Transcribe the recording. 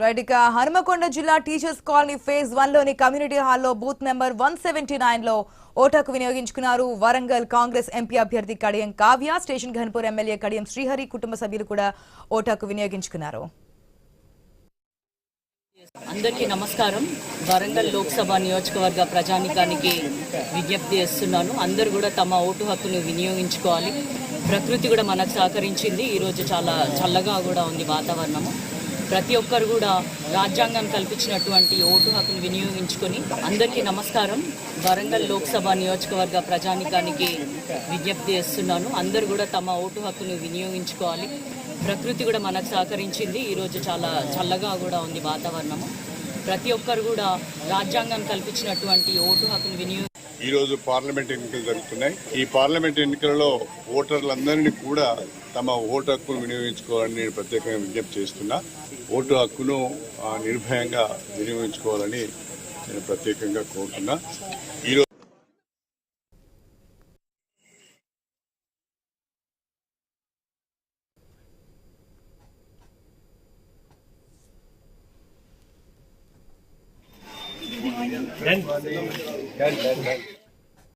Right ఇక హనుమకొండ జిల్లా teachers colony phase వన్లోని కమ్యూనిటీ హాల్లో బూత్ నెంబర్ వన్ సెవెంటీ నైన్లో ఓటాకు వినియోగించుకున్నారు వరంగల్ కాంగ్రెస్ ఎంపీ అభ్యర్థి కడియం కావ్య స్టేషన్ ఘన్పూర్ ఎమ్మెల్యే కడియం శ్రీహరి కుటుంబ సభ్యులు కూడా ఓటాకు వినియోగించుకున్నారు. అందరికీ నమస్కారం. వరంగల్ లోక్సభ నియోజకవర్గ ప్రజానికానికి విజ్ఞప్తి చేస్తున్నాను. అందరూ కూడా తమ ఓటు హక్కును వినియోగించుకోవాలి. ప్రకృతి కూడా మనకు సహకరించింది. ఈరోజు చాలా చల్లగా కూడా ఉంది వాతావరణము. ప్రతి ఒక్కరు కూడా రాజ్యాంగం కల్పించినటువంటి ఓటు హక్కును వినియోగించుకొని అందరికీ నమస్కారం. వరంగల్ లోక్సభ నియోజకవర్గ ప్రజానికానికి విజ్ఞప్తి చేస్తున్నాను. అందరూ కూడా తమ ఓటు హక్కును వినియోగించుకోవాలి. ప్రకృతి కూడా మనకు సహకరించింది. ఈరోజు చాలా చల్లగా కూడా ఉంది వాతావరణము. ప్రతి ఒక్కరు కూడా రాజ్యాంగం కల్పించినటువంటి ఓటు హక్కును వినియోగ ఈ రోజు పార్లమెంట్ ఎన్నికలు జరుగుతున్నాయి ఈ పార్లమెంట్ ఎన్నికలలో ఓటర్లందరినీ కూడా తమ ఓటు హక్కును వినియోగించుకోవాలని నేను ప్రత్యేకంగా విజ్ఞప్తి చేస్తున్నా ఓటు హక్కును నిర్భయంగా వినియోగించుకోవాలని నేను ప్రత్యేకంగా కోరుతున్నా ఈరోజు Done. Done, done, done.